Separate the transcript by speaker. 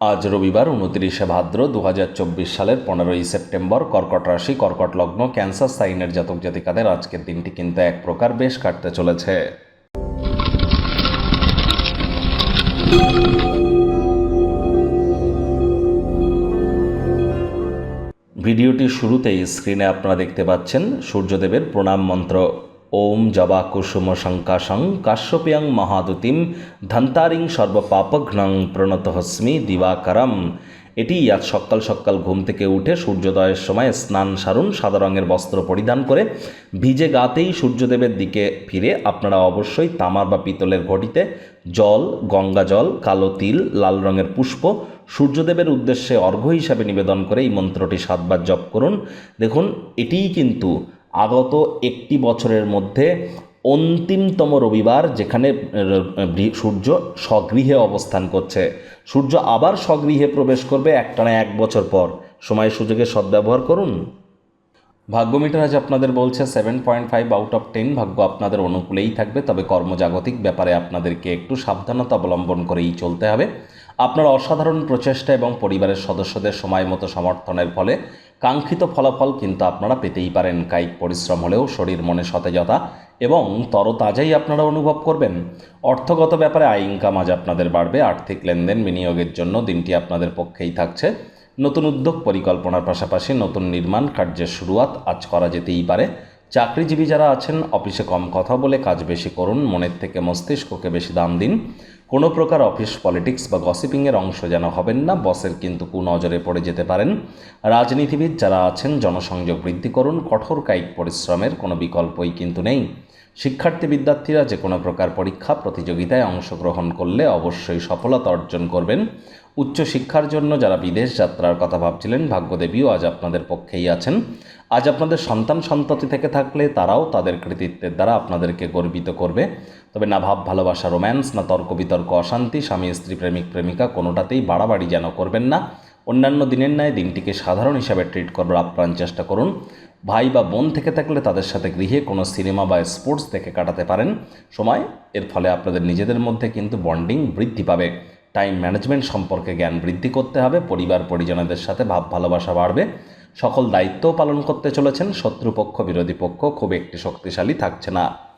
Speaker 1: আজ রবিবার উনত্রিশে ভাদ্র দু হাজার চব্বিশ সালের পনেরোই সেপ্টেম্বর কর্কট রাশি, কর্কট লগ্ন, ক্যান্সার সাইনের জাতক জাতিকাদের আজকের দিনটি কিন্তু এক প্রকার বেশ কাটতে চলেছে। ভিডিওটির শুরুতেই স্ক্রিনে আপনারা দেখতে পাচ্ছেন সূর্যদেবের প্রণাম মন্ত্র। ওম জবা কুসুম শঙ্কাশং কাশ্যপিয়াং মহাদুতিম ধন্তারিং সর্বপাপঘ্নং প্রণত হস্মি দিবাকরম। এটি আজ সকাল সকাল ঘুম থেকে উঠে সূর্যোদয়ের সময় স্নান সারুন, সাদা রঙের বস্ত্র পরিধান করে ভিজে গাতেই সূর্যদেবের দিকে ফিরে আপনারা অবশ্যই তামার বা পিতলের ঘটিতে জল, গঙ্গা জল, কালো তিল, লাল রঙের পুষ্প সূর্যদেবের উদ্দেশ্যে অর্ঘ্য হিসাবে নিবেদন করে এই মন্ত্রটি সাতবার জপ করুন। দেখুন, এটিই কিন্তু আগত একটি বছরের মধ্যে অন্তিমতম রবিবার যেখানে সূর্য স্বগৃহে অবস্থান করছে। সূর্য আবার স্বগৃহে প্রবেশ করবে একটানা এক বছর পর। সময় সুযোগের সদ্ব্যবহার করুন। ভাগ্যমিটার আজ আপনাদের বলছে seven point five out of ten ভাগ্য আপনাদের অনুকূলেই থাকবে, তবে কর্মজাগতিক ব্যাপারে আপনাদেরকে একটু সাবধানতা অবলম্বন করেই চলতে হবে। আপনার অসাধারণ প্রচেষ্টা এবং পরিবারের সদস্যদের সময় মতো সমর্থনের ফলে কাঙ্ক্ষিত ফলাফল কিন্তু আপনারা পেতেই পারেন। কায়িক পরিশ্রম হলেও শরীর মনে সতেজতা এবং তরতাজাই আপনারা অনুভব করবেন। অর্থগত ব্যাপারে আয় ইনকাম আজ আপনাদের বাড়বে। আর্থিক লেনদেন বিনিয়োগের জন্য দিনটি আপনাদের পক্ষেই থাকছে। নতুন উদ্যোগ পরিকল্পনার পাশাপাশি নতুন নির্মাণ কার্যের শুরুয়াত আজ করা যেতেই পারে। চাকরিজীবী যারা আছেন, অফিসে কম কথা বলে কাজ বেশি করুন, মনের থেকে মস্তিষ্ককে বেশি দাম দিন। কোনো প্রকার অফিস পলিটিক্স বা গসিপিংয়ের অংশ যেন হবেন না, বসের কিন্তু কুনজরে পড়ে যেতে পারেন। রাজনীতিবিদ যারা আছেন, জনসংযোগ বৃদ্ধি করুন, কঠোর কায়িক পরিশ্রমের কোনো বিকল্পই কিন্তু নেই। শিক্ষার্থী বিদ্যার্থীরা যে কোনো প্রকার পরীক্ষা, প্রতিযোগিতায় অংশগ্রহণ করলে অবশ্যই সফলতা অর্জন করবেন। উচ্চশিক্ষার জন্য যারা বিদেশ যাত্রার কথা ভাবছিলেন, ভাগ্যদেবীও আজ আপনাদের পক্ষেই আছেন। আজ আপনাদের সন্তান সন্ততি থেকে থাকলে তারাও তাদের কৃতিত্বের দ্বারা আপনাদেরকে গর্বিত করবে। তবে না ভাব, ভালোবাসা, রোম্যান্স, না তর্ক, বিতর্ক, অশান্তি, স্বামী, স্ত্রী, প্রেমিক, প্রেমিকা কোনোটাতেই বাড়াবাড়ি যেন করবেন না। অন্যান্য দিনের ন্যায় দিনটিকে সাধারণ হিসাবে ট্রিট করবার আপ্রাণ চেষ্টা করুন। ভাই বা বোন থেকে থাকলে তাদের সাথে গৃহে কোনো সিনেমা বা স্পোর্টস দেখে কাটাতে পারেন। সময় এর ফলে আপনাদের নিজেদের মধ্যে কিন্তু বন্ডিং বৃদ্ধি পাবে। টাইম ম্যানেজমেন্ট সম্পর্কে জ্ঞান বৃদ্ধি করতে হবে, পরিবার পরিজনদের সাথে ভাব ভালোবাসা বাড়বে। সকল দায়িত্ব পালন করতে চলেছেন, শত্রুপক্ষ, বিরোধী পক্ষ খুব একটি শক্তিশালী থাকছে না।